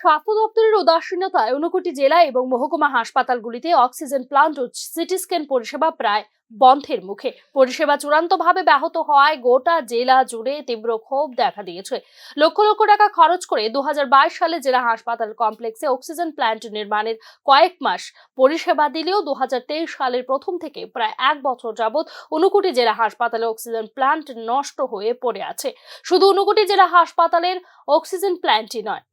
স্বাস্থ্য দপ্তরের উদাসীনতায় ঊনকোটি জেলা এবং মহকুমা হাসপাতালগুলিতে অক্সিজেন প্লান্ট ও সিটি স্ক্যান পরিষেবা প্রায় বন্ধের মুখে। পরিষেবা চূড়ান্তভাবে ব্যাহত হওয়ায় গোটা জেলা জুড়ে তীব্র ক্ষোভ দেখা দিয়েছে। লক্ষ লক্ষ টাকা খরচ করে দু হাজার বাইশ সালে জেলা হাসপাতাল কমপ্লেক্সে অক্সিজেন প্ল্যান্ট নির্মাণের কয়েক মাস পরিষেবা দিলেও দু হাজার তেইশ সালের প্রথম থেকে প্রায় এক বছর যাবৎ ঊনকোটি জেলা হাসপাতালে অক্সিজেন প্ল্যান্ট নষ্ট হয়ে পড়ে আছে। শুধু ঊনকোটি জেলা হাসপাতালের অক্সিজেন প্ল্যান্টই নয়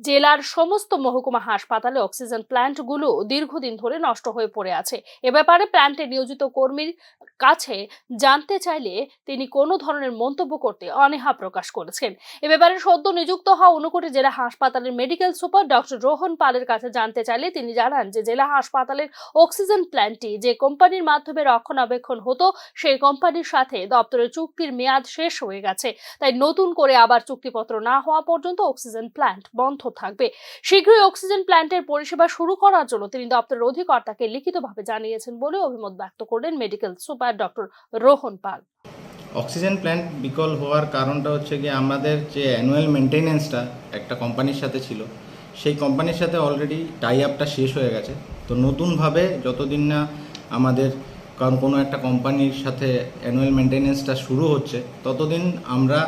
জেলার সমস্ত মহকুমা হাসপাতালে অক্সিজেন প্ল্যান্টগুলো দীর্ঘদিন ধরে নষ্ট হয়ে পড়ে আছে। এ ব্যাপারে প্ল্যান্টে নিয়োজিত কর্মীর কাছে জানতে চাইলে তিনি কোনো ধরনের মন্তব্য করতে অনীহা প্রকাশ করেছেন। এ ব্যাপারে সদ্য নিযুক্ত হওয়া ঊনকোটি জেলা হাসপাতালের মেডিকেল সুপার ডক্টর রোহন পালের কাছে জানতে চাইলে তিনি জানান যে, জেলা হাসপাতালের অক্সিজেন প্ল্যান্টটি যে কোম্পানির মাধ্যমে রক্ষণাবেক্ষণ হতো, সেই কোম্পানির সাথে দপ্তরের চুক্তির মেয়াদ শেষ হয়ে গেছে। তাই নতুন করে আবার চুক্তিপত্র না হওয়া পর্যন্ত অক্সিজেন প্ল্যান্ট বন্ধ থাকবে। শীঘ্রই অক্সিজেন প্ল্যান্টের পরিষেবা শুরু করার জন্য তিনি দপ্তরের অধিকর্তাকে লিখিতভাবে জানিয়েছেন বলে অভিমত ব্যক্ত করলেন medical super doctor Rohan Pal. Oxygen plant বিকল হওয়ার কারণটা হচ্ছে কি আমাদের যে অ্যানুয়াল মেনটেনেন্সটা একটা কোম্পানির সাথে ছিল, সেই কোম্পানির সাথে অলরেডি টাই আপটা শেষ হয়ে গেছে। তো নতুনভাবে যতদিন না আমাদের কারণ কোনো একটা কোম্পানির সাথে অ্যানুয়াল মেনটেনেন্সটা শুরু হচ্ছে, ততদিন আমরা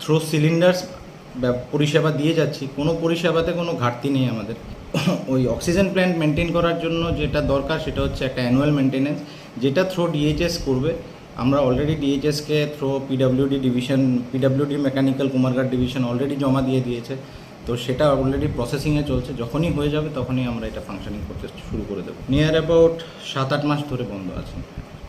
থ্রো সিলিন্ডার্স পরিষেবা দিয়ে যাচ্ছি, কোনো পরিষেবাতে কোনো ঘাটতি নেই আমাদের। ওই অক্সিজেন প্ল্যান্ট মেনটেন করার জন্য যেটা দরকার সেটা হচ্ছে একটা অ্যানুয়াল মেনটেনেন্স যেটা থ্রো ডিএইচএস করবে। আমরা already ডিএইচএসকে through PWD division PWD mechanical Kumarghat division already জমা দিয়ে দিয়েছে। তো সেটা অলরেডি প্রসেসিংয়ে চলছে। যখনই হয়ে যাবে তখনই আমরা এটা ফাংশনিং করতে শুরু করে দেবো। নিয়ার অ্যাবাউট সাত আট মাস ধরে বন্ধ আছে।